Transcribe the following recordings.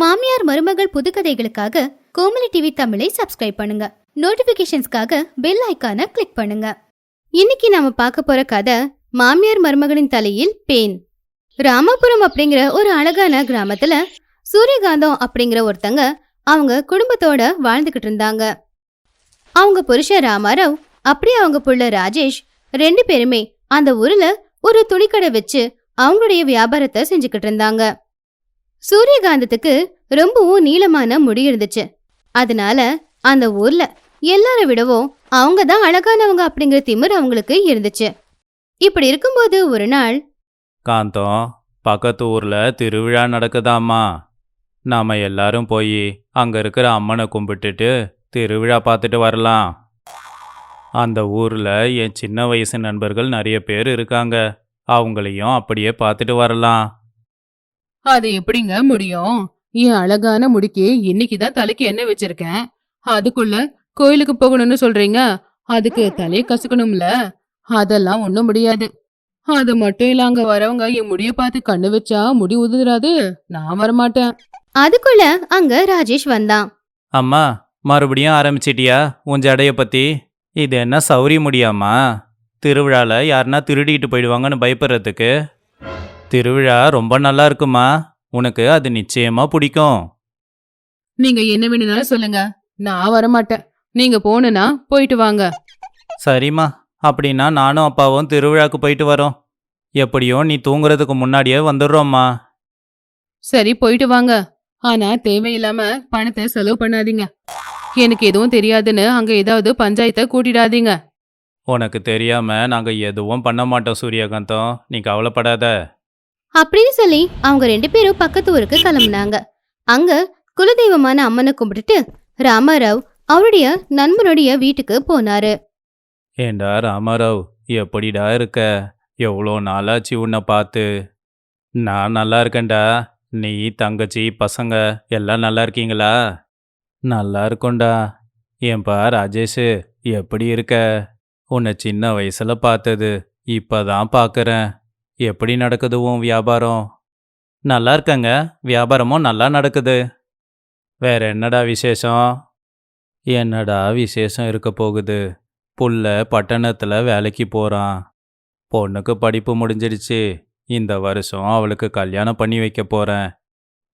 மாமியார் மருமகள் புதுக்கதைகளுக்காக கோமலி டிவி தமிழை சப்ஸ்கிரைப் பண்ணுங்க. நோட்டிபிகேஷன்ஸ்க்காக பெல் ஐகானை கிளிக் பண்ணுங்க. இன்னைக்கு நாம பார்க்க போற கதை மாமியார் மருமகளின் தலையில் பேன் ராமாபுரம் அப்படிங்கிற ஒரு அழகான கிராமத்துல சூரியகாந்தம் அப்படிங்கிற ஒருத்தங்க அவங்க குடும்பத்தோட வாழ்ந்துகிட்டு இருந்தாங்க. அவங்க புருஷன் ராமாராவ் அப்படியே அவங்க புள்ள ராஜேஷ் ரெண்டு பேருமே அந்த ஊர்ல ஒரு துணிக்கடை வச்சு அவங்களுடைய வியாபாரத்தை செஞ்சுக்கிட்டு இருந்தாங்க. சூரியகாந்தத்துக்கு ரொம்பவும் நீளமான முடி இருந்துச்சு. அதனால அந்த ஊர்ல எல்லார விடவும் அவங்க தான் அழகானவங்க அப்படிங்கிற திமிர் அவங்களுக்கு இருந்துச்சு. இப்படி இருக்கும்போது ஒரு நாள் காந்தம் பக்கத்து ஊர்ல திருவிழா நடக்குதாம்மா. நாம எல்லாரும் போய் அங்க இருக்கிற அம்மனை கும்பிட்டுட்டு திருவிழா பார்த்துட்டு வரலாம். அந்த ஊர்ல என் சின்ன வயசு நண்பர்கள் நிறைய பேர் இருக்காங்க. அவங்களையும் அப்படியே பார்த்துட்டு வரலாம். அது எப்படிங்க முடியும்? என் அழகான முடிக்கு இன்னைக்கு தான் தலைக்கு எண்ணெய் வச்சிருக்கேன். அதுக்குள்ள கோயிலுக்கு போகணும்னு சொல்றீங்க? அதுக்கு தலையை கசுக்கணும்ல? அதெல்லாம் ஒண்ணும் முடியாது. அது மட்டும் இல்ல அங்க வரவங்க என் முடிய பார்த்து கண்ணு வச்சா முடி உதிராது. நான் வரமாட்டேன். அதுக்குள்ள அங்க ராஜேஷ் வந்தான். அம்மா மறுபடியும் ஆரம்பிச்சிட்டியா உன் ஜடைய பற்றி இது என்ன சௌரிய முடியாமா? திருவிழாவில் யாருன்னா திருடிட்டு போயிடுவாங்கன்னு பயப்படுறதுக்கு. திருவிழா ரொம்ப நல்லா இருக்குமா உனக்கு அது நிச்சயமாக பிடிக்கும். நீங்க என்ன வேணும்னாலும் சொல்லுங்க. நான் வரமாட்டேன். நீங்க போகணும்னா போயிட்டு வாங்க. சரிம்மா. அப்படின்னா நானும் அப்பாவும் திருவிழாக்கு போயிட்டு வரோம். எப்படியோ நீ தூங்குறதுக்கு முன்னாடியே வந்துடுறோம்மா. சரி போயிட்டு வாங்க. ஆனா தேவையில்லாம பணத்தை செலவு பண்ணாதீங்க. எனக்கு எதுவும் தெரியாதுன்னு அங்க ஏதாவது பஞ்சாயத்தை கூட்டிடாதீங்க. உனக்கு தெரியாம நாங்க எதுவும் பண்ண மாட்டோம் சூரியகாந்தம். நீ கவலைப்படாத. அப்படின்னு சொல்லி அவங்க ரெண்டு பேரும் பக்கத்து ஊருக்கு கிளம்புனாங்க. அங்க குலதெய்வமான அம்மனை கும்பிட்டுட்டு ராமாராவ் அவருடைய நண்பனுடைய வீட்டுக்கு போனாரு. ஏண்டா ராமாராவ் எப்படிடா இருக்க? எவ்வளோ நாளாச்சு உன்னை பார்த்து. நான் நல்லா இருக்கேன்டா. நீ தங்கச்சி பசங்க எல்லாம் நல்லா இருக்கீங்களா? நல்லா இருக்கோண்டா ஏன்பா ராஜேஷு எப்படி இருக்க? உன்னை சின்ன வயசுல பார்த்தது இப்பதான் பார்க்கறேன் எப்படி நடக்குது உன் வியாபாரம்? நல்லா இருக்கங்க. வியாபாரமும் நல்லா நடக்குது. வேற என்னடா விசேஷம்? என்னடா விசேஷம் இருக்க போகுது? புள்ள பட்டணத்தில் வேலைக்கு போகிறான் பொண்ணுக்கு படிப்பு முடிஞ்சிடுச்சு இந்த வருஷம் அவளுக்கு கல்யாணம் பண்ணி வைக்க போகிறேன்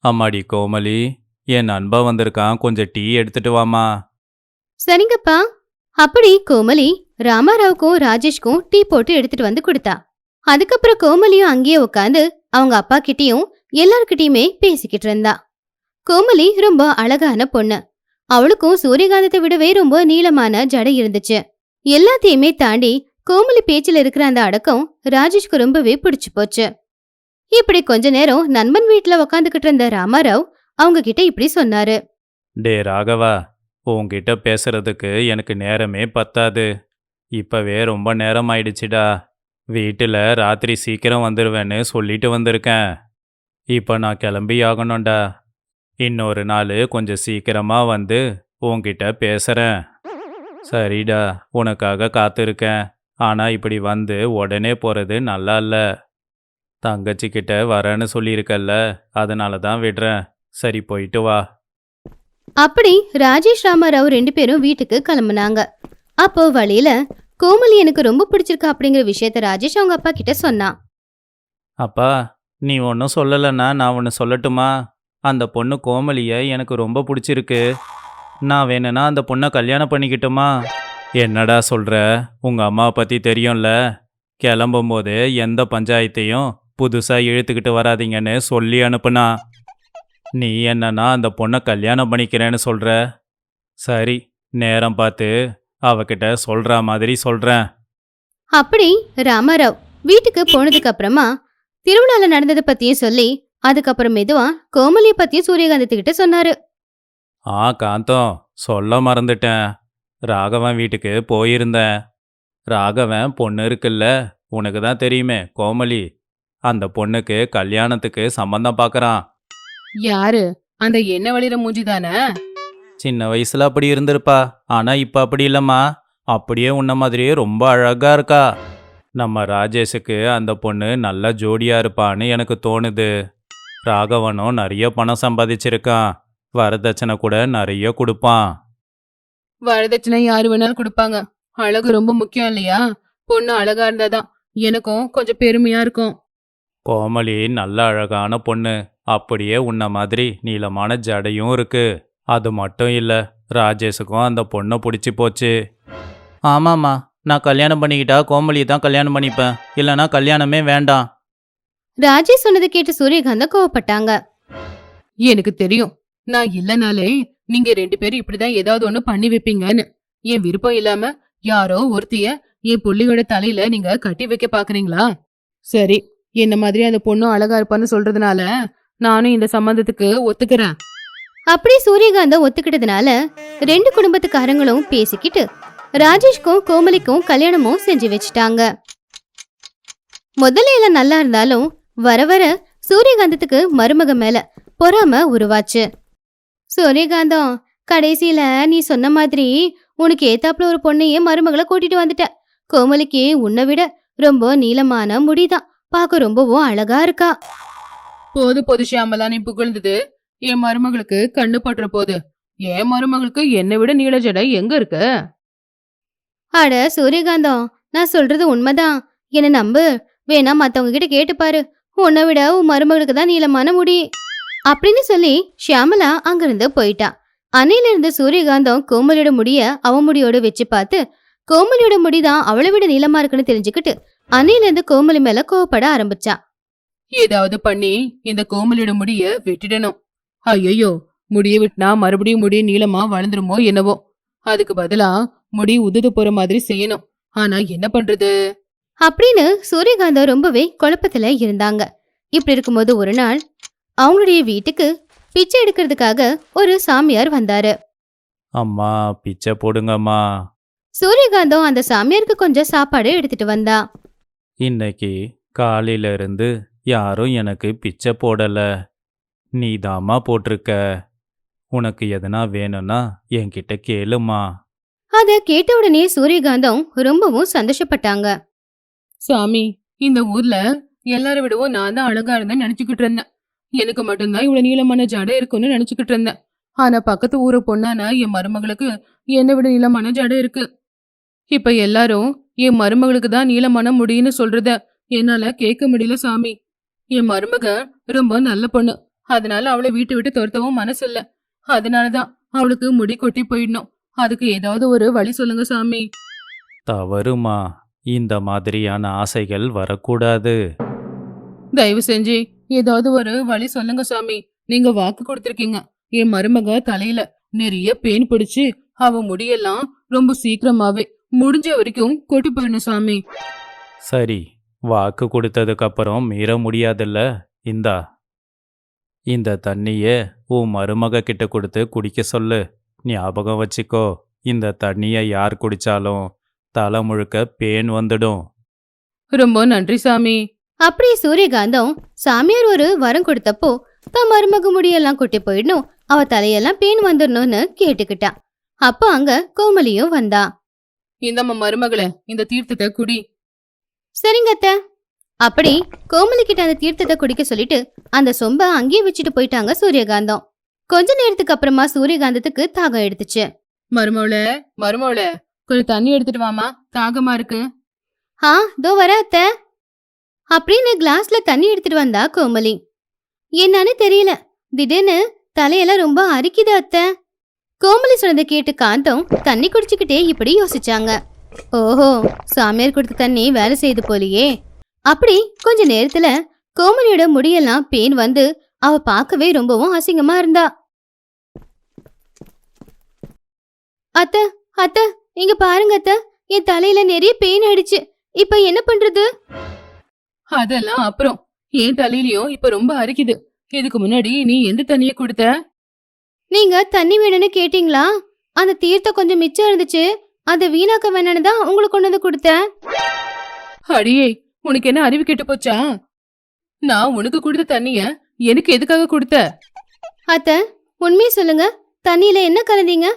அம்மாடி கோமலி என் நண்பா வந்திருக்கான். கொஞ்சம் டீ எடுத்துட்டு வாமா சரிங்கப்பா. அப்படி கோமலி ராமாராவுக்கும் ராஜேஷ்க்கும் டீ போட்டு எடுத்துட்டு வந்து கொடுத்தா. அதுக்கப்புறம் கோமலியும் அங்கேயே உட்காந்து அவங்க அப்பா கிட்டயும் எல்லார்கிட்டயுமே பேசிக்கிட்டு இருந்தா. கோமலி ரொம்ப அழகான பொண்ணு. அவளுக்கும் சூரியகாந்தத்தை விடவே ரொம்ப நீளமான ஜடை இருந்துச்சு. எல்லாத்தையுமே தாண்டி கோமலி பேச்சில் இருக்கிற அந்த அடக்கம் ராஜேஷ்க்கு ரொம்பவே பிடிச்சு போச்சு. இப்படி கொஞ்ச நேரம் நண்பன் வீட்டுல உக்காந்துகிட்டு இருந்த ராமாராவ் அவங்க கிட்ட இப்படி சொன்னாரு. டே ராகவா உன்கிட்ட பேசுறதுக்கு எனக்கு நேரமே பத்தாது. இப்பவே ரொம்ப நேரம் ஆயிடுச்சுடா. வீட்டில் ராத்திரி சீக்கிரம் வந்துடுவேன்னு சொல்லிட்டு வந்திருக்கேன். இப்போ நான் கிளம்பி ஆகணும்டா இன்னொரு நாள் கொஞ்சம் சீக்கிரமாக வந்து உன்கிட்ட பேசுகிறேன் சரிடா உனக்காக காத்திருக்கேன். ஆனால் இப்படி வந்து உடனே போகிறது நல்லா இல்லை. தங்கச்சிக்கிட்ட வரேன்னு சொல்லியிருக்கல்ல அதனால தான் விடுறேன். சரி போயிட்டு வா. அப்படி ராஜேஷ் ராமாராவ் ரெண்டு பேரும் வீட்டுக்கு கிளம்புனாங்க. அப்போ வழியில கோமலி எனக்கு ரொம்ப பிடிச்சிருக்கா அப்படிங்கிற விஷயத்த ராஜேஷ் அவங்க அப்பா கிட்ட சொன்னான் அப்பா நீ ஒன்றும் சொல்லலைன்னா நான் ஒன்று சொல்லட்டுமா? அந்த பொண்ணு கோமலியை எனக்கு ரொம்ப பிடிச்சிருக்கு. நான் வேணும்னா அந்த பொண்ணை கல்யாணம் பண்ணிக்கிட்டுமா? என்னடா சொல்கிற உங்கள் அம்மாவை பற்றி தெரியும்ல. கிளம்பும்போது எந்த பஞ்சாயத்தையும் புதுசாக இழுத்துக்கிட்டு வராதீங்கன்னு சொல்லி அனுப்புனா. நீ என்னன்னா அந்த பொண்ணை கல்யாணம் பண்ணிக்கிறேன்னு சொல்கிற சரி நேரம் பார்த்து அவகிட்ட சொல்கிற மாதிரி சொல்கிறேன் அப்படி ராமாராவ் வீட்டுக்கு போனதுக்கு அப்புறமா திருவிழால நடந்ததை பத்தியும் சொல்லி அதுக்கப்புறம் மெதுவா கோமலிய பத்தியும் சூரியகாந்தத்துக்கிட்ட சொன்னாரு. ஆ காந்தம். சொல்ல மறந்துட்டேன். ராகவன் வீட்டுக்கு போயிருந்தேன். ராகவன் பொண்ணு இருக்குல்ல உனக்கு தான் தெரியுமே கோமலி அந்த பொண்ணுக்கு கல்யாணத்துக்கு சம்மந்தம் பார்க்கறான் யாரு? அந்த எண்ணெய் வழியிற மூஞ்சி தானே? சின்ன வயசுல அப்படி இருந்திருப்பா. ஆனா இப்ப அப்படி இல்லம்மா. அப்படியே உன்ன மாதிரியே ரொம்ப அழகா இருக்கா. நம்ம ராஜேஷுக்கு அந்த பொண்ணு நல்ல ஜோடியா இருப்பான்னு எனக்கு தோணுது. ராகவனும் நிறைய பணம் சம்பாதிச்சிருக்கான். வரதட்சணை கூட நிறைய கொடுப்பான். வரதட்சணை யாரு வேணாலும் கொடுப்பாங்க. அழகு ரொம்ப முக்கியம் இல்லையா? பொண்ணு அழகா இருந்தாதான் எனக்கும் கொஞ்சம் பெருமையா இருக்கும். கோமலி நல்ல அழகான பொண்ணு. அப்படியே உன்ன மாதிரி நீளமான ஜடையும் இருக்கு. அது மட்டும் இல்ல ராஜேஷுக்கும் அந்த பொண்ணை பிடிச்சி போச்சு. ஆமாம்மா நான் கல்யாணம் பண்ணிக்கிட்டா கோமலியை தான் கல்யாணம் பண்ணிப்பேன். இல்லைன்னா கல்யாணமே வேண்டாம். ராஜேஷ் சொன்னதை கேட்டு சூரியகாந்தம் கோவப்பட்டாங்க. எனக்கு தெரியும். நான் இல்லனாலே நீங்க ரெண்டு பேரும் இப்படிதான் ஏதாவது ஒண்ணு பண்ணி வைப்பீங்கன்னு. என் விருப்பம் இல்லாம யாரோ ஒருத்திய என் புள்ளியோட தலையில நீங்க கட்டி வைக்க பாக்குறீங்களா? சரி என்ன மாதிரி அந்த பொண்ணும் அழகா இருப்பான்னு சொல்றதுனால நானும் இந்த சம்பந்தத்துக்கு ஒத்துக்கிறேன். அப்படி சூரியகாந்தம் ஒத்துக்கிட்டதுனால ரெண்டு குடும்பத்துக்காரங்களும் பேசிக்கிட்டு ராஜேஷ்க்கும் கோமலிக்கும் கல்யாணமும் செஞ்சு வச்சுட்டாங்க. முதல்ல எல்லாம் நல்லா இருந்தாலும் வர வர சூரியகாந்தத்துக்கு மருமக மேல பொறாம உருவாச்சு. சூரியகாந்தம் கடைசியில நீ சொன்ன மாதிரி உனக்கு ஏத்தாப்புல ஒரு பொண்ணையே மருமகளை கூட்டிட்டு வந்துட்ட. கோமலிக்கு உன்னை விட ரொம்ப நீளமான முடிதான் பார்க்க ரொம்பவும் அழகா இருக்கா. போது பொது ஷியாமலா நீ புகழ்ந்தது என் மருமகளுக்கு கண்ணு பட்டுற போது. என் மருமகளுக்கு என்னை விட நீள ஜடை எங்க இருக்கு? அட சூரியகாந்தம். நான் சொல்றது உண்மைதான். என்ன நம்பு. வேணா மத்தவங்க கிட்ட கேட்டு பாரு. உன்னை விட உன் மருமகளுக்கு தான் நீளமான முடி. அப்படின்னு சொல்லி ஷியாமலா அங்கிருந்து போயிட்டா. அன்னையில இருந்து சூரியகாந்தம் கோமலியோட முடிய அவன் முடியோட வச்சு பார்த்து கோமலியோட முடிதான் அவளை விட நீளமா இருக்குன்னு தெரிஞ்சுக்கிட்டு அன்னையில இருந்து கோமலி மேல கோவப்பட ஆரம்பிச்சா. ஏதாவது பண்ணி இந்த கோமலியோட முடிய வெட்டிடணும். ஐயோ முடிய வெட்டினா மறுபடியும் முடிய நீளமா வளர்ந்துருமோ என்னவோ. அதுக்கு பதிலா முடி உதுது போற மாதிரி செய்யணும். ஆனா என்ன பண்றது? அப்படின்னு சூரியகாந்தம் ரொம்பவே குழப்பத்துல இருந்தாங்க. இப்படி இருக்கும்போது ஒரு நாள் அவங்களுடைய வீட்டுக்கு பிச்சை எடுக்கிறதுக்காக ஒரு சாமியார் வந்தாரு. அம்மா பிச்சை போடுங்கம்மா. சூரியகாந்தம் அந்த சாமியாருக்கு கொஞ்சம் சாப்பாடு எடுத்துட்டு வந்தா. இன்னைக்கு காலையில இருந்து யாரும் எனக்கு பிச்சை போடல. நீதாம்மா போட்டிருக்க. உனக்கு எதனா வேணும்னா என்கிட்ட கேளுமா அத கேட்ட உடனே சூரியகாந்தம் ரொம்பவும் சந்தோஷப்பட்டாங்க. சாமி இந்த ஊர்ல எல்லார விடவும் நான் தான் அழகா இருந்தேன்னு நினைச்சுக்கிட்டு இருந்தேன். எனக்கு மட்டும்தான் இவ்வளவு நீளமான ஜடை இருக்கும்னு நினைச்சுக்கிட்டு இருந்தேன். ஆனா பக்கத்து ஊரு பொண்ணான என் மருமகளுக்கு என்னை விட நீளமான ஜடை இருக்கு. இப்ப எல்லாரும் என் மருமகளுக்கு தான் நீளமான முடின்னு சொல்றத என்னால கேட்க முடியல சாமி. என் மருமக ரொம்ப நல்ல பொண்ணு. அதனால அவளை வீட்டை விட்டு துரத்தவும் மனசு இல்ல அதனாலதான் அவளுக்கு முடி கொட்டி போயிடணும். அதுக்கு ஏதாவது ஒரு வழி சொல்லுங்க சாமி. தவறுமா. இந்த மாதிரியான ஆசைகள் வரக்கூடாது. தயவு செஞ்சு ஏதாவது ஒரு வழி சொல்லுங்க சாமி. நீங்க வாக்கு கொடுத்திருக்கீங்க. என் மருமக தலையில நிறைய பேன் பிடிச்சு அவ முடியெல்லாம் ரொம்ப சீக்கிரமாவே முடிஞ்ச வரைக்கும் கொட்டி போயிடணும் சாமி. சரி வாக்கு கொடுத்ததுக்கு அப்புறம் மீற முடியாதுல்ல. இந்தா இந்த தண்ணிய உன் மருமக கிட்ட கொடுத்து குடிக்க சொல்லு. ஞாபகம் வச்சுக்கோ இந்த தண்ணிய யார் குடிச்சாலும் தலை முழுக்க பேன் வந்துடும். ரொம்ப நன்றி சாமி. அப்படி சூரியகாந்தம் சாமியார் ஒரு வரம் கொடுத்தப்போ தன் மருமக முடியெல்லாம் கொட்டி போயிடணும். அவ தலையெல்லாம் பேன் வந்துடணும்னு கேட்டுக்கிட்டா. அப்போ அங்க கோமலியும் வந்தா. இந்தம்மா மருமகளே இந்த தீர்த்தத்தை குடி. சரிங்க அத்தை. அப்படி கோமலி கிட்ட அந்த தீர்த்தத்தை குடிக்க சொல்லிட்டு அந்த சொம்ப அங்கேயே வச்சுட்டு போயிட்டாங்க சூரியகாந்தம். கொஞ்ச நேரத்துக்கு அப்புறமா சூரியகாந்தத்துக்கு தாகம் எடுத்துச்சு. மருமவளே மருமவளே கொஞ்சம் தண்ணி எடுத்துட்டு வாமா தாகமா இருக்கு. ஆ தோ வர அத்தை. அப்படின்னு கிளாஸ்ல தண்ணி எடுத்துட்டு வந்தா கோமலி. என்னன்னு தெரியல. திடீர்னு தலையெல்லாம் ரொம்ப அரிக்குது அத்தை. கோமலி சொன்னதை கேட்டு காந்தம் தண்ணி குடிச்சுக்கிட்டே இப்படி யோசிச்சாங்க. ஓஹோ சாமியார் கொடுத்த தண்ணி வேலை செய்து போலியே. அப்படி கொஞ்ச நேரத்துல கோமலியோட முடியெல்லாம் பேன் வந்து அவ பார்க்கவே ரொம்பவும் அசிங்கமா இருந்தா. அத்த அத்த இங்க பாருங்க அத்த என் தலையில நிறைய பெயின் ஆயிடுச்சு. இப்ப என்ன பண்றது? அதெல்லாம் அப்புறம். என் தலையிலயும் இப்ப ரொம்ப அரிக்குது. இதுக்கு முன்னாடி நீ எந்த தண்ணிய கொடுத்த? நீங்க தண்ணி வேணும்னு கேட்டீங்களா? அந்த தீர்த்தம் கொஞ்சம் மிச்சம் இருந்துச்சு. அதை வீணாக்க வேணும்னு தான் உங்களுக்கு கொண்டு வந்து கொடுத்தேன். அடியே உனக்கு என்ன அறிவு கெட்டு போச்சா? நான் உனக்கு கொடுத்த தண்ணிய எனக்கு எதுக்காக கொடுத்த? அத்த உண்மையை சொல்லுங்க. தண்ணியில என்ன கலந்தீங்க?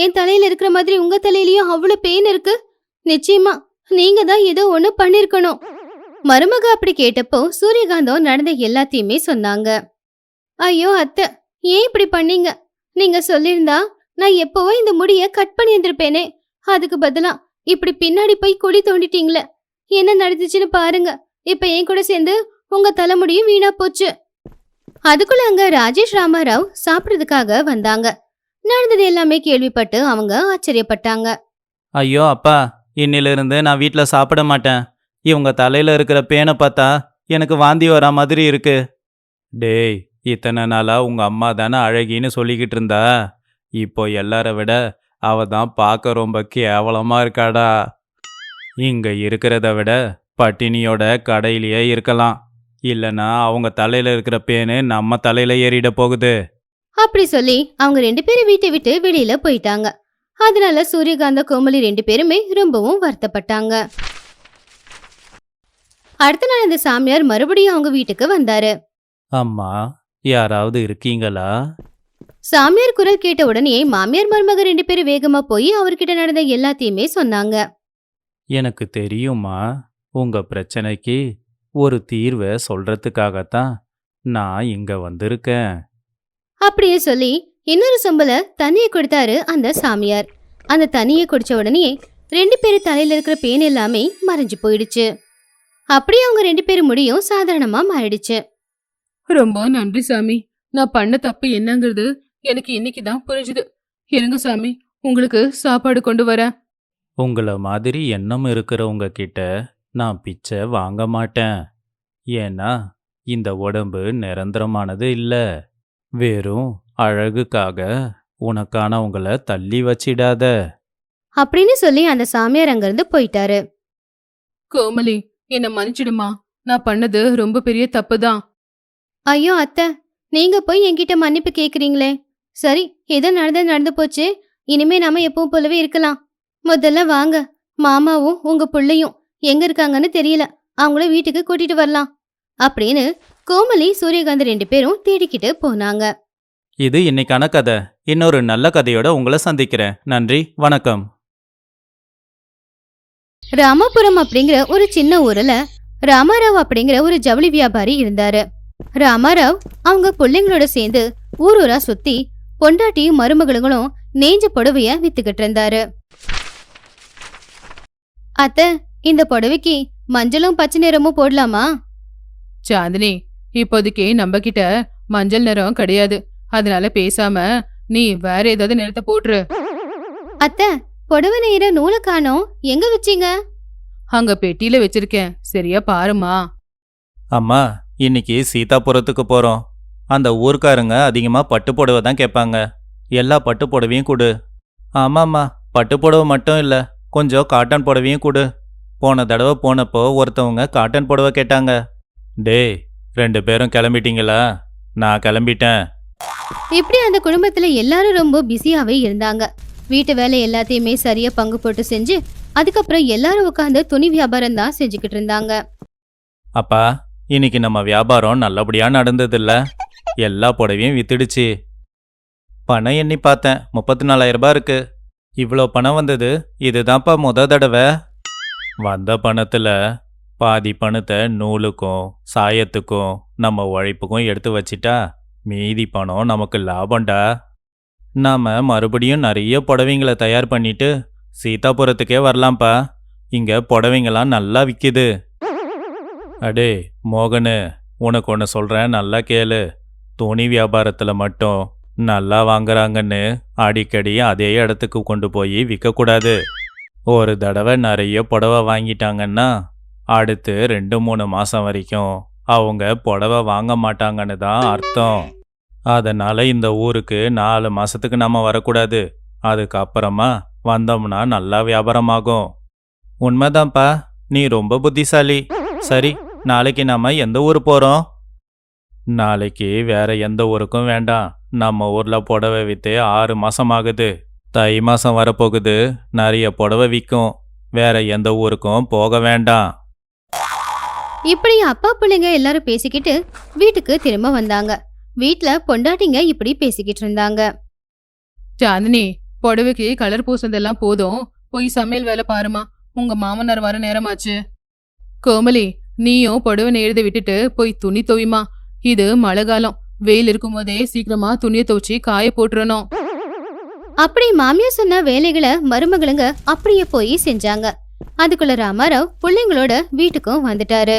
என் தலையில இருக்கிற மாதிரி உங்க தலையிலயும் அவ்வளவு பெயின் இருக்கு. நிச்சயமா நீங்க தான் ஏதோ ஒண்ணு பண்ணிருக்கணும். மருமக அப்படி கேட்டப்போ சூரியகாந்தம் நடந்த எல்லாத்தையுமே சொன்னாங்க. ஐயோ அத்தை ஏன் இப்படி பண்ணீங்க? நீங்க சொல்லியிருந்தா நான் எப்பவோ இந்த முடிய கட் பண்ணி இருந்திருப்பேனே அதுக்கு பதிலா இப்படி பின்னாடி போய் குழி தோண்டிட்டீங்களே. என்ன நடந்துச்சுன்னு பாருங்க. இப்ப என் கூட சேர்ந்து உங்க தலைமுடியும் வீணா போச்சு. அதுக்குள்ள அங்க ராஜேஷ் ராமாராவ் சாப்பிடுறதுக்காக வந்தாங்க. நடந்தது எல்லாமே கேள்விப்பட்டு அவங்க ஆச்சரியப்பட்டாங்க. ஐயோ அப்பா இன்னிலிருந்து நான் வீட்டில் சாப்பிட மாட்டேன். இவங்க தலையில் இருக்கிற பேனை பார்த்தா எனக்கு வாந்தி வரா மாதிரி இருக்கு. டேய் இத்தனை நாளா உங்க அம்மா தானே அழகின்னு சொல்லிக்கிட்டு இருந்தா. இப்போ எல்லார விட அவ தான் பார்க்க ரொம்ப கேவலமா இருக்காடா. இங்க இருக்கிறத விட பட்டினியோட கடையிலேயே இருக்கலாம். இல்லனா அவங்க தலையில இருக்கிற பேனு நம்ம தலையில ஏறிட போகுது. அப்படி சொல்லி அவங்க ரெண்டு பேரும் வீட்டை விட்டு வெளியில போயிட்டாங்க. அதனால சூரியகாந்த கோமலி ரெண்டு பேருமே ரொம்பவும் வருத்தப்பட்டாங்க. அடுத்த நாள் அந்த சாமியார் மறுபடியும் அவங்க வீட்டுக்கு வந்தாரு. அம்மா யாராவது இருக்கீங்களா? சாமியார் குரல் கேட்ட உடனே மாமியார் மருமக ரெண்டு பேரும் வேகமா போய் அவர்கிட்ட நடந்த எல்லாத்தையுமே சொன்னாங்க. எனக்கு தெரியுமா? உங்க பிரச்சனைக்கு ஒரு தீர்வை சொல்றதுக்காகத்தான் நான் இங்க வந்திருக்கேன். அப்படியே சொல்லி இன்னொரு சொம்பல தண்ணியை கொடுத்தாரு அந்த சாமியார். அந்த தண்ணியை குடிச்ச உடனே ரெண்டு பேரும் தலையில இருக்கிற பேன் எல்லாமே மறைஞ்சு போயிடுச்சு. அப்படியே அவங்க ரெண்டு பேரும் முடியும் சாதாரணமா மாறிடுச்சு. ரொம்ப நன்றி சாமி. நான் பண்ண தப்பு என்னங்கிறது எனக்கு இன்னைக்கு தான் புரிஞ்சுது. இருங்க சாமி உங்களுக்கு சாப்பாடு கொண்டு வரேன். உங்கள மாதிரி எண்ணம் இருக்கிறவங்க கிட்ட நான் பிச்சை வாங்க மாட்டேன். ஏன்னா இந்த உடம்பு நிரந்தரமானது இல்ல. வெறும் அழகுக்காக உனக்கானவங்கள தள்ளி வச்சிடாத. அப்படின்னு சொல்லி அந்த சாமியார் அங்கிருந்து போயிட்டாரு. கோமலி என்ன மன்னிச்சிடுமா? நான் பண்ணது ரொம்ப பெரிய தப்பு தான் ஐயோ அத்தை நீங்க போய் என்கிட்ட மன்னிப்பு கேக்குறீங்களே. சரி ஏதோ நடந்து நடந்து போச்சு. இனிமே நாம எப்பவும் போலவே இருக்கலாம். முதல்ல வாங்க. மாமாவும் உங்க புள்ளையும் எங்க இருக்காங்கன்னு தெரியல. அவங்கள வீட்டுக்கு கூட்டிட்டு வரலாம். அப்படின்னு கோமலி சூரியகாந்த் ரெண்டு பேரும் தேடிக்கிட்டு போனாங்க. இது இன்னைக்கான கதை. இன்னொரு நல்ல கதையோட உங்களை சந்திக்கிறேன். நன்றி வணக்கம். ராமாபுரம் அப்படிங்கிற ஒரு சின்ன ஊர்ல ராமாராவ் அப்படிங்கிற ஒரு ஜவுளி வியாபாரி இருந்தாரு. ராமாராவ் அவங்க பிள்ளைங்களோட சேர்ந்து ஊர் ஊரா சுத்தி பொண்டாட்டியும் மருமகளுங்களும் நெஞ்ச புடவைய வித்துக்கிட்டு இருந்தாரு. அத்தை இந்த புடவைக்கு மஞ்சளும் பச்சை நிறமும் போடலாமா? சாந்தினி இப்போதைக்கு நம்ம கிட்ட மஞ்சள் நிறம் கிடையாது. அதனால பேசாம நீ வேற ஏதாவது நிறத்தை போட்டுரு. அத்தை புடவை நெய்கிற நூலை காணோம். எங்க வச்சீங்க? அங்க பெட்டியில வச்சிருக்கேன். சரியா பாருமா அம்மா இன்னைக்கு சீதாபுரத்துக்கு போறோம். அந்த ஊர்க்காரங்க அதிகமா பட்டு புடவை தான் கேட்பாங்க எல்லா பட்டு புடவையும் கொடு. ஆமாம்மா பட்டு புடவை மட்டும் இல்ல கொஞ்சம் காட்டன் புடவையும் கொடு. போன தடவை போனப்போ ஒருத்தவங்க காட்டன் புடவை கேட்டாங்க. டேய் ரெண்டு பேரும் கிளம்பிட்டீங்களா? நான் கிளம்பிட்டேன். இப்படி அந்த குடும்பத்துல எல்லாரும் ரொம்ப பிஸியாவே இருந்தாங்க. வீட்டு வேலை எல்லாத்தையுமே சரியா பங்கு போட்டு செஞ்சு அதுக்கப்புறம் எல்லாரும் உட்காந்து துணி வியாபாரம் தான் செஞ்சுக்கிட்டு இருந்தாங்க. அப்பா இன்னைக்கு நம்ம வியாபாரம் நல்லபடியா நடந்ததில்ல. எல்லா புடவையும் வித்துடுச்சு. பணம் எண்ணி பார்த்தேன். முப்பத்தி நாலாயிரம் ரூபாய் இருக்கு. இவ்வளோ பணம் வந்தது இதுதான்ப்பா முத தடவை. வந்த பணத்தில் பாதி பணத்தை நூலுக்கும் சாயத்துக்கும் நம்ம உழைப்புக்கும் எடுத்து வச்சிட்டா மீதி பணம் நமக்கு லாபம்டா. நாம் மறுபடியும் நிறைய புடவைங்களை தயார் பண்ணிட்டு சீதாபுரத்துக்கே வரலாம்ப்பா. இங்கே புடவைங்களாம் நல்லா விற்கிது அடே மோகனு உனக்கு ஒன்று சொல்கிறேன் நல்லா கேளு. துணி வியாபாரத்தில் மட்டும் நல்லா வாங்குறாங்கன்னு அடிக்கடி அதே இடத்துக்கு கொண்டு போய் விற்கக்கூடாது ஒரு தடவை நிறைய புடவை வாங்கிட்டாங்கன்னா அடுத்து ரெண்டு மூணு மாதம் வரைக்கும் அவங்க புடவை வாங்க மாட்டாங்கன்னு தான் அர்த்தம். அதனால் இந்த ஊருக்கு நாலு மாதத்துக்கு நம்ம வரக்கூடாது. அதுக்கப்புறமா வந்தோம்னா நல்லா வியாபாரமாகும். உண்மைதான்ப்பா. நீ ரொம்ப புத்திசாலி. சரி நாளைக்கு நாம எந்த ஊர் போறோம்? நாளைக்கு வேற எந்த ஊருக்கும் வேண்டாம். நம்ம ஊர்ல புடவை வித்தே ஆறு மாசம் ஆகுது. தை மாசம் வரப்போகுது. நிறைய புடவை விற்கும் வேற எந்த ஊருக்கும் போக வேண்டாம். இப்படி அப்பா பிள்ளைங்க எல்லாரும் பேசிக்கிட்டு வீட்டுக்கு திரும்ப வந்தாங்க. வீட்ல பொண்டாட்டிங்க இப்படி பேசிக்கிட்டு இருந்தாங்க. சாந்தினி புடவைக்கு கலர் பூசதெல்லாம் போதும். போய் சமையல் வேலை பாருமா உங்க மாமனார் வர நேரமாச்சு. கோமலி நீயும் புடவை நெய்த விட்டுட்டு போய் துணி துவைமா இது மழை காலம். வெயில் இருக்கும் போதே சீக்கிரமா துணியை துவச்சி காய போட்டுறணும். அப்படி மாமியார் சொன்ன வேலைகளை மருமகளுங்க அப்படியே போய் செஞ்சாங்க. அதுக்குள்ள ராமாராவ் பிள்ளைங்களோட வீட்டுக்கும் வந்துட்டாரு.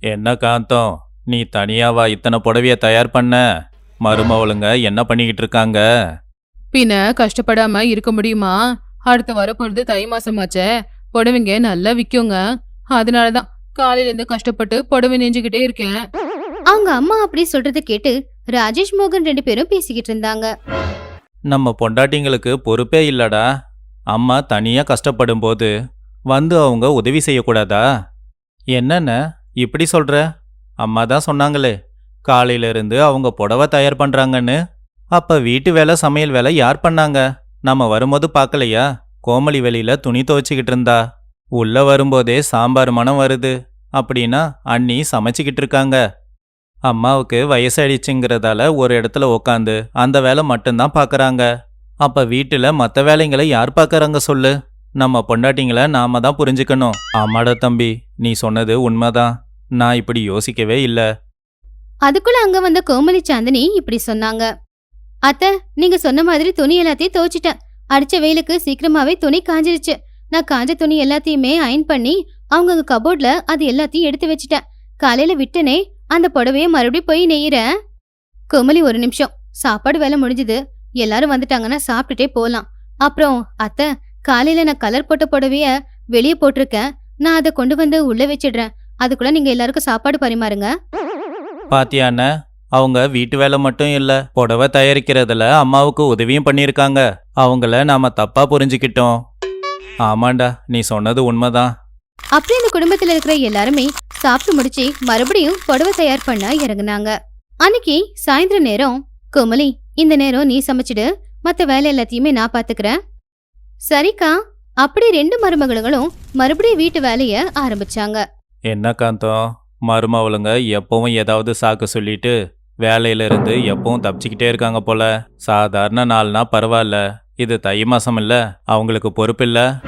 என்ன காந்தம்? நீ தனியாவா இத்தனை புடவைய தயார் பண்ண? மருமவளுங்க என்ன பண்ணிக்கிட்டு இருக்காங்க? பின்ன கஷ்டப்படாம இருக்க முடியுமா? அடுத்து வரப்போறது தை மாசமாச்சே புடவைங்க நல்லா விக்குங்க. அதனாலதான் காலையில இருந்து கஷ்டப்பட்டு புடவை நெஞ்சுக்கிட்டே இருக்கேன். அவங்க அம்மா அப்படி சொல்றத கேட்டு ராஜேஷ் மோகன் ரெண்டு பேரும் பேசிக்கிட்டு இருந்தாங்க. நம்ம பொண்டாட்டிங்களுக்கு பொறுப்பே இல்லடா. அம்மா தனியா கஷ்டப்படும் போது வந்து அவங்க உதவி செய்யக்கூடாதா? என்னென்ன? இப்படி சொல்ற? அம்மா தான் சொன்னாங்களே காலையில இருந்து அவங்க புடவை தயார் பண்றாங்கன்னு. அப்ப வீட்டு வேலை சமையல் வேலை யார் பண்ணாங்க? நம்ம வரும்போது பார்க்கலையா? கோமளி வெளியில துணி துவைச்சிக்கிட்டு இருந்தா. உள்ள வரும்போதே சாம்பார் மனம் வருது. அப்படின்னா அண்ணி சமைச்சிக்கிட்டு இருக்காங்க. அம்மாவுக்கு வயசாயிடுச்சுங்கிறதால ஒரு இடத்துல உக்காந்து அந்த வேலை மட்டும்தான் பார்க்குறாங்க அப்ப வீட்டுல மத்த வேலைங்களை யார் பார்க்குறாங்க சொல்லு? நம்ம பொண்டாட்டிங்கள நாம தான் புரிஞ்சுக்கணும். ஆமாடா தம்பி நீ சொன்னது உண்மைதான். நான் இப்படி யோசிக்கவே இல்ல. அதுக்குள்ள அங்க வந்த கோமலி சாந்தினி இப்படி சொன்னாங்க. அத்த நீங்க சொன்ன மாதிரி துணி எல்லாத்தையும் துவைச்சிட்டேன். அடிச்ச வெயிலுக்கு சீக்கிரமாவே துணி காஞ்சிருச்சு. நான் காஞ்ச துணி எல்லாத்தையுமே அயன் பண்ணி அவங்க கபோர்ட்ல அது எல்லாத்தையும் எடுத்து வச்சிட்டேன். காலையில விட்டனே அந்த புடவைய மறுபடியும் போய் நெய்யறேன் கோமலி ஒரு நிமிஷம். சாப்பாடு வேலை முடிஞ்சது. எல்லாரும் வந்துட்டாங்கன்னா சாப்பிட்டுட்டே போலாம். அப்புறம் அத்தை காலையில நான் கலர் போட்ட புடவைய வெளியே போட்டிருக்கேன். நான் அதை கொண்டு வந்து உள்ள வச்சிடுறேன். அதுக்குள்ள நீங்க எல்லாருக்கும் சாப்பாடு பரிமாறுங்க. பாத்தியாண்ண அவங்க வீட்டு வேலை மட்டும் இல்ல புடவை தயாரிக்கிறதுல அம்மாவுக்கு உதவியும் பண்ணியிருக்காங்க. அவங்கள நாம தப்பா புரிஞ்சுக்கிட்டோம். ஆமாண்டா நீ சொன்னது உண்மைதான். அப்படி அந்த குடும்பத்துல இருக்கிற எல்லாருமே சாப்பிட்டு முடிச்சு மறுபடியும் புடவை தயார் பண்ண இறங்குனாங்க. அன்னைக்கு சாயந்தர நேரம் கோமலி இந்த நேரம் நீ சமைச்சிடு. மத்த வேலை எல்லாத்தையுமே நான் பாத்துக்கிறேன். சரிக்கா அப்படி ரெண்டு மருமகளுங்களும் மறுபடியும் வீட்டு வேலைய ஆரம்பிச்சாங்க. என்ன காந்தம் மருமவளுங்க எப்பவும் ஏதாவது சாக்கு சொல்லிட்டு வேலையில இருந்து எப்பவும் தப்பிச்சுக்கிட்டே இருக்காங்க போல. சாதாரண நாள்னா பரவாயில்ல. இது தை மாசம் இல்ல. அவங்களுக்கு பொறுப்பு இல்ல.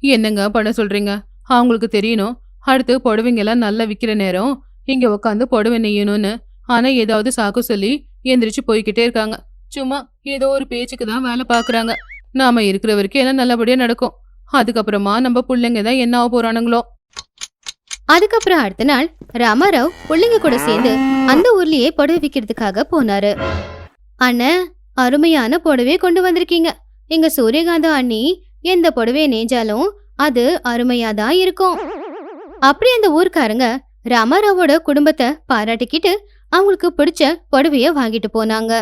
என்னங்க பண்ண சொல்றீங்க? அவங்களுக்கு தெரியணும். அடுத்து புடவைங்க எல்லாம் நல்லா விற்கிற நேரம் இங்கே உட்காந்து புடவை நெய்யணும்னு. ஆனா ஏதாவது சாக்கு சொல்லி எந்திரிச்சு போய்கிட்டே இருக்காங்க. சும்மா ஏதோ ஒரு பேச்சுக்கு தான் வேலை பார்க்குறாங்க நாம இருக்கிற வரைக்கும் எல்லாம் நல்லபடியாக நடக்கும். அதுக்கப்புறமா நம்ம பிள்ளைங்க தான் என்ன ஆக போறானுங்களோ. அதுக்கப்புறம் அடுத்த நாள் ராமாராவ் பிள்ளைங்க கூட சேர்ந்து அந்த ஊர்லயே புடவை விற்கிறதுக்காக போனாரு. அண்ணே அருமையான புடவையை கொண்டு வந்திருக்கீங்க. எங்க சூரியகாந்தம் அண்ணி எந்த புடவையை நெஞ்சாலும் அது அருமையா தான் இருக்கும். அப்படி அந்த ஊர்க்காரங்க ராமாராவோட குடும்பத்தை பாராட்டிக்கிட்டு அவங்களுக்கு பிடிச்ச புடவைய வாங்கிட்டு போனாங்க.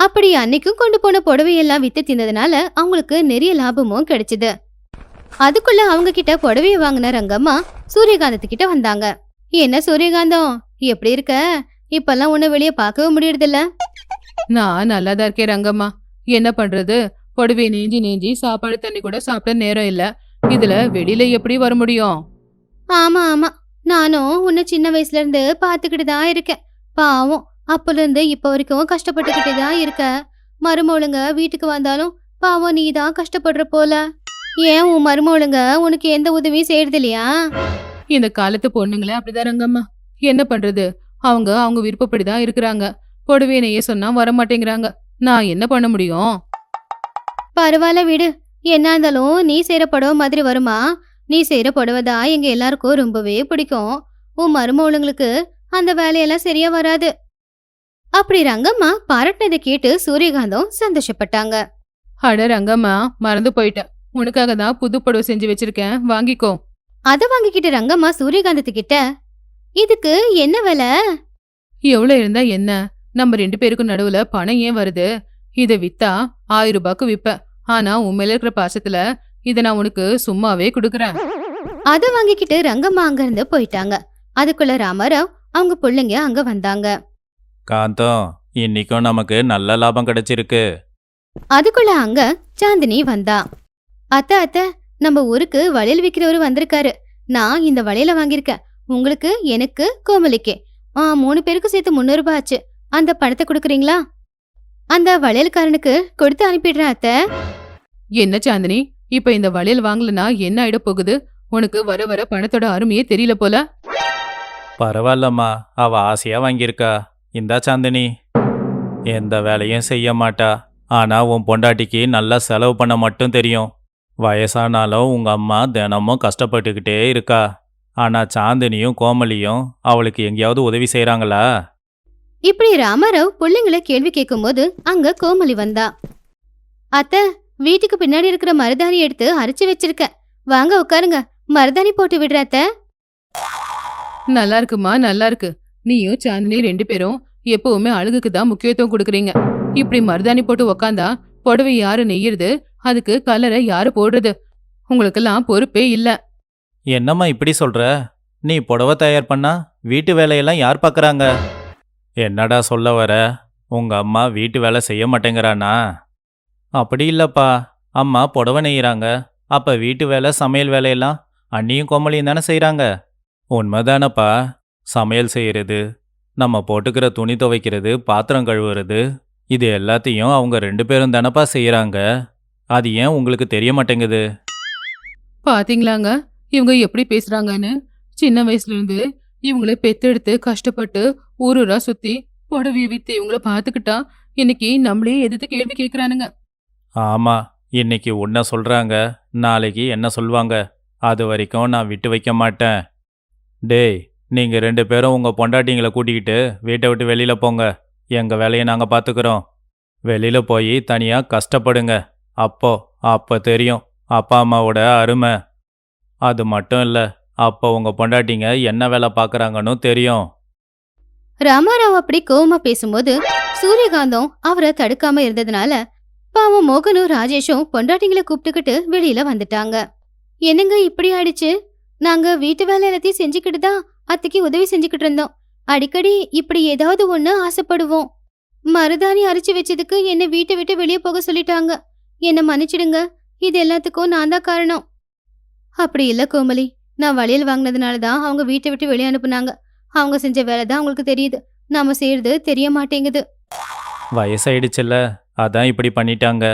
அப்படி அன்னைக்கும் கொண்டு போன புடவையெல்லாம் வித்து தின்னதுனால அவங்களுக்கு நிறைய லாபமும் கிடைச்சது. அதுக்குள்ள அவங்க கிட்ட புடவைய வாங்கின ரங்கம்மா சூரியகாந்தத்துக்கிட்ட வந்தாங்க. என்ன சூரியகாந்தம்? எப்படி இருக்க? இப்பெல்லாம் உன்னை வெளியே பார்க்கவே முடியறதில்ல. நான் நல்லா தான் இருக்கேன் ரங்கம்மா. என்ன பண்றது? புடவை நீஞ்சி நேஞ்சி சாப்பாடு தண்ணி கூட சாப்பிட நேரம் இல்ல. இதுல வெளியில எப்படி வர முடியும்? ஆமா ஆமா. நானும் உன்னை சின்ன வயசுல இருந்து பாத்துக்கிட்டு தான் இருக்கேன். பாவம் அப்பல இருந்து இப்ப வரைக்கும் கஷ்டப்பட்டுக்கிட்டு தான் இருக்க. மருமவளுங்க வீட்டுக்கு வந்தாலும் பாவம் நீ தான் கஷ்டப்படுற போல. ஏன் உன் மருமவளுங்க உனக்கு எந்த உதவியும் செய்யறது இல்லையா இந்த காலத்து பொண்ணுங்களே அப்படிதான் ரங்கம்மா. என்ன பண்றது? அவங்க அவங்க விருப்பப்படிதான் இருக்கிறாங்க. புடவை நெய்ய சொன்னா வர மாட்டேங்கிறாங்க நான் என்ன பண்ண முடியும்? பரவாயில்ல விடு. என்ன இருந்தாலும் நீ செய்யற புடவை மாதிரி வருமா? நீ செய்யற புடவை தான் எங்க எல்லாருக்கும் ரொம்பவே பிடிக்கும். உன் மருமவளுங்களுக்கு அந்த வேலையெல்லாம் சரியா வராது. அப்படி ரங்கம்மா பாராட்டினதை கேட்டு சூரியகாந்தம் சந்தோஷப்பட்டாங்க. அட ரங்கம்மா மறந்து போயிட்டேன். உனக்காக தான் புது புடவை செஞ்சு வச்சிருக்கேன். வாங்கிக்கோ. அத வாங்கிக்கிட்டு ரங்கம்மா சூரியகாந்தத்துக்கிட்ட இதுக்கு என்ன விலை? எவ்வளவு இருந்தா என்ன? நம்ம ரெண்டு பேருக்கும் நடுவுல பணம் ஏன் வருது? இத வித்தா ஆயிரம் ரூபாய்க்கு விப்பேன் ஆனா உண்மையில இருக்கிற பாசத்துல இத நான் உனக்கு சும்மாவே கொடுக்கறேன். அத வாங்கிக்கிட்டு ரங்கம்மா அங்க இருந்து போயிட்டாங்க. அதுக்குள்ள ராமராவ் அவங்க பிள்ளைங்க அங்க வந்தாங்க. காந்தம் இன்னைக்கும் நமக்கு நல்ல லாபம் கிடைச்சிருக்கு. அதுக்குள்ள அங்க சாந்தினி வந்தா. அத்த அத்த நம்ம ஊருக்கு வளையல் விக்கிறவரு வந்திருக்காரு. நான் இந்த வளையல வாங்கியிருக்கேன். உங்களுக்கு எனக்கு கோமலிக்கு ஆ மூணு பேருக்கு சேர்த்து முந்நூறு ரூபாய் ஆச்சு. அந்த பணத்தை கொடுக்குறீங்களா? அந்த வளையல்காரனுக்கு கொடுத்து அனுப்பிடுறேன் அத்த. என்ன சாந்தினி? இப்ப இந்த வளையல் வாங்கலனா என்ன ஆயிட போகுது? உனக்கு வர வர பணத்தோட அருமையே தெரியல போல. பரவாயில்லம்மா. அவ ஆசையா வாங்கியிருக்கா. இந்தா சாந்தினி. எந்த வேலையும் செய்ய மாட்டா. ஆனா உன் பொண்டாட்டிக்கு நல்லா செலவு பண்ண மட்டும் தெரியும். வயசானாலும் உங்க அம்மா தினமும் கஷ்டப்பட்டுக்கிட்டே இருக்கா. ஆனா சாந்தினியும் கோமலியும் அவளுக்கு எங்கேயாவது உதவி செய்றாங்களா? இப்படி ராமாராவ் பிள்ளைங்களை கேள்வி கேட்கும்போது அங்க கோமலி வந்தா. அத்த வீட்டுக்கு பின்னாடி இருக்கிற மருதாணி எடுத்து அரைச்சு வச்சிருக்க. வாங்க உட்காருங்க. மருதாணி போட்டு விடுற அத்த. நல்லா இருக்குமா? நல்லா இருக்கு. நீயும் சாந்தினி ரெண்டு பேரும் எப்பவுமே அழகுக்கு தான் முக்கியத்துவம் கொடுக்குறீங்க. இப்படி மருதாணி போட்டு உக்காந்தா புடவை யாரு நெய்யறது? அதுக்கு கலரை யாரு போடுறது? உங்களுக்கெல்லாம் பொறுப்பே இல்ல. என்னம்மா இப்படி சொல்ற? நீ புடவை தயார் பண்ணா வீட்டு வேலையெல்லாம் யார் பார்க்கறாங்க என்னடா சொல்ல வர? உங்க அம்மா வீட்டு வேலை செய்ய மாட்டேங்கிறானா? அப்படி இல்லைப்பா. அம்மா புடவை நெய்கிறாங்க அப்போ வீட்டு வேலை சமையல் வேலையெல்லாம் அண்ணியும் கோமலியும் தானே செய்கிறாங்க உண்மைதானப்பா. சமையல் செய்கிறது நம்ம போட்டுக்கிற துணி துவைக்கிறது பாத்திரம் கழுவுறது இது எல்லாத்தையும் அவங்க ரெண்டு பேரும் தானப்பா செய்கிறாங்க அது ஏன் உங்களுக்கு தெரிய மாட்டேங்குது? பாத்தீங்களாங்க? இவங்க எப்படி பேசுறாங்கன்னு? சின்ன வயசுல இருந்து இவங்கள பெத்தெடுத்து கஷ்டப்பட்டு ஊரூரா சுத்தி புடவைய வித்து இவங்கள பாத்துக்கிட்டா இன்னைக்கு நம்மளே எதிர்த்து கேள்வி கேட்கறானுங்க ஆமா இன்னைக்கு உன்ன சொல்றாங்க நாளைக்கு என்ன சொல்வாங்க? அது வரைக்கும் நான் விட்டு வைக்க மாட்டேன். டேய் நீங்க ரெண்டு பேரும் உங்க பொண்டாட்டிங்களை கூட்டிக்கிட்டு வீட்டை விட்டு வெளியில போங்க. எங்க வேலையை நாங்க பாத்துக்கிறோம். வெளியில போய் தனியா கஷ்டப்படுங்க. அப்போ அப்ப தெரியும் அப்பா அம்மாவோட அருமை. அது மட்டும் இல்ல அப்போ உங்க பொண்டாட்டிங்க என்ன வேலை பார்க்கறாங்கன்னு தெரியும். ராமாராவ் அப்படி கோவமா பேசும்போது சூரியகாந்தம் அவரை தடுக்காம இருந்ததுனால பாவம் மோகனும் ராஜேஷும் பொண்டாட்டிங்களை கூப்பிட்டுக்கிட்டு வெளியில வந்துட்டாங்க. என்னங்க இப்படி ஆயிடுச்சு? நாங்க வீட்டு வேலை எல்லாத்தையும் செஞ்சுக்கிட்டு தான் அத்தைக்கு உதவி செஞ்சுக்கிட்டு இருந்தோம். அடிக்கடி இப்படி ஏதாவது ஒண்ணு ஆசைப்படுவோம். மருதாணி அரைச்சு வச்சதுக்கு என்ன வீட்டை விட்டு வெளியே போக சொல்லிட்டாங்க. என்ன மன்னிச்சிடுங்க. இது எல்லாத்துக்கும் நான் தான் காரணம். அப்படி இல்ல கோமலி. நான் வளையல் வாங்கினதுனால தான் அவங்க வீட்டை விட்டு வெளியே அனுப்புனாங்க. அவங்க செஞ்ச வேலை தான் அவங்களுக்கு தெரியுது. நாம செய்யறது தெரிய மாட்டேங்குது. வயசாயிடுச்சுல்ல. அதான் இப்படி பண்ணிட்டாங்க.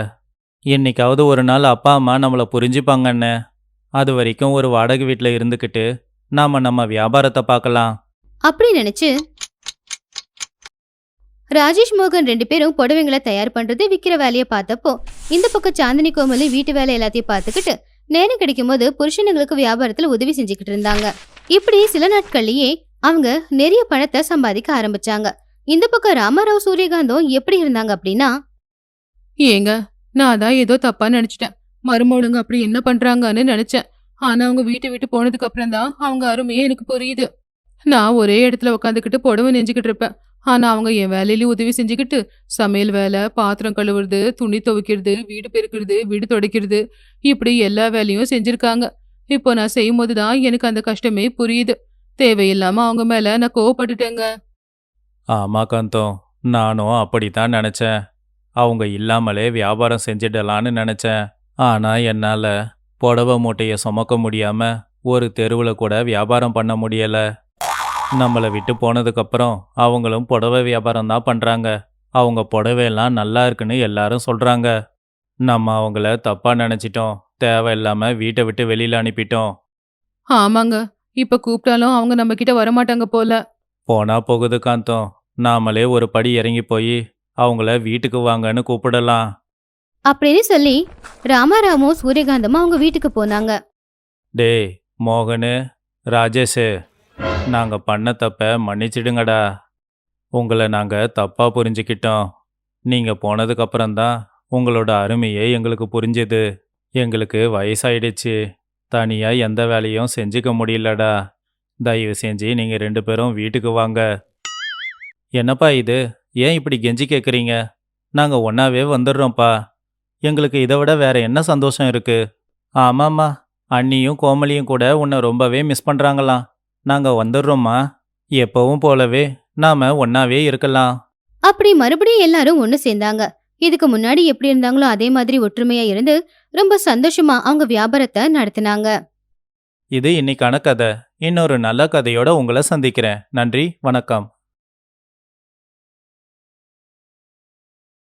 என்னைக்காவது ஒரு நாள் அப்பா அம்மா நம்மளை புரிஞ்சுப்பாங்கன்னு. அது வரைக்கும் ஒரு வாடகை வீட்டில் இருந்துக்கிட்டு நாம நம்ம வியாபாரத்தை பார்க்கலாம். அப்படி நினைச்சு ராஜேஷ் மோகன் ரெண்டு பேரும் புடவைங்களை தயார் பண்றது விக்கிற வேலையை பார்த்தப்போ இந்த பக்கம் சாந்தினி கோமலி வீட்டு வேலை எல்லாத்தையும் பார்த்துக்கிட்டு நேரம் கிடைக்கும் போது புருஷனுங்களுக்கு வியாபாரத்துல உதவி செஞ்சுக்கிட்டு இருந்தாங்க. இப்படி சில நாட்கள்லயே அவங்க நிறைய பணத்தை சம்பாதிக்க ஆரம்பிச்சாங்க. இந்த பக்கம் ராமராவ் சூரியகாந்தம் எப்படி இருந்தாங்க அப்படின்னா ஏங்க நான் தான் ஏதோ தப்பா நினைச்சிட்டேன். மருமகளுங்க அப்படி என்ன பண்றாங்கன்னு நினைச்சேன். ஆனா அவங்க வீட்டை விட்டு போனதுக்கு அப்புறம் தான் அவங்க அருமையே எனக்கு புரியுது. நான் ஒரே இடத்துல உட்காந்துக்கிட்டு புடவை நெஞ்சுக்கிட்டு இருப்பேன். ஆனா அவங்க என் வேலையிலயும் உதவி செஞ்சுக்கிட்டு சமையல் வேலை பாத்திரம் கழுவுறது துணி துவைக்கிறது வீடு பெருக்கிறது வீடு துடைக்கிறது இப்படி எல்லா வேலையும் செஞ்சிருக்காங்க. இப்போ நான் செய்யும் போது தான் எனக்கு அந்த கஷ்டமே புரியுது. தேவையில்லாம அவங்க மேல நான் கோவப்பட்டுட்டேங்க. ஆமா காந்தம். நானும் அப்படித்தான் நினச்சேன். அவங்க இல்லாமலே வியாபாரம் செஞ்சிடலான்னு நினச்சேன். ஆனால் என்னால் புடவை மூட்டையை சுமக்க முடியாம ஒரு தெருவில் கூட வியாபாரம் பண்ண முடியல. நம்மளை விட்டு போனதுக்கப்புறம் அவங்களும் புடவை வியாபாரம் தான் பண்ணுறாங்க அவங்க புடவையெல்லாம் நல்லா இருக்குன்னு எல்லாரும் சொல்கிறாங்க நம்ம அவங்கள தப்பாக நினச்சிட்டோம். தேவையில்லாம வீட்டை விட்டு வெளியில் அனுப்பிட்டோம். ஆமாங்க. இப்ப கூப்பிட்டாலும் அவங்க நம்ம கிட்ட வரமாட்டாங்க போல. போனா போகுது காந்தம். நாமளே ஒரு படி இறங்கி போய் அவங்கள வீட்டுக்கு வாங்கன்னு கூப்பிடலாம். அப்படின்னு சொல்லி ராமாராமும் சூரியகாந்தமும் அவங்க வீட்டுக்கு போனாங்க. டேய் மோகனு ராஜேஷு நாங்கள் பண்ண தப்ப மன்னிச்சிடுங்கடா. உங்களை நாங்கள் தப்பாக புரிஞ்சுக்கிட்டோம். நீங்கள் போனதுக்கப்புறம்தான் உங்களோட அருமையே எங்களுக்கு புரிஞ்சுது. எங்களுக்கு வயசாயிடுச்சு. தனியாக எந்த வேலையும் செஞ்சுக்க முடியலடா. தயவு செஞ்சு நீங்கள் ரெண்டு பேரும் வீட்டுக்கு வாங்க. என்னப்பா இது? ஏன் இப்படி கெஞ்சி கேட்குறீங்க நாங்கள் ஒன்றாவே வந்துடுறோம்ப்பா. எங்களுக்கு இதை விட வேற என்ன சந்தோஷம் இருக்கு? ஆமாம்மா. அண்ணியும் கோமலியும் கூட உன்னை ரொம்பவே மிஸ் பண்ணுறாங்களாம் நாங்கள் வந்துடுறோம்மா. எப்பவும் போலவே நாம ஒன்னாவே இருக்கலாம். அப்படி மறுபடியும் எல்லாரும் ஒண்ணு சேர்ந்தாங்க. இதுக்கு முன்னாடி எப்படி இருந்தாங்களோ அதே மாதிரி ஒற்றுமையா இருந்து ரொம்ப சந்தோஷமா அவங்க வியாபாரத்தை நடத்தினாங்க. இது இன்னைக்கான கதை. இன்னொரு நல்ல கதையோட உங்களை சந்திக்கிறேன். நன்றி. வணக்கம்.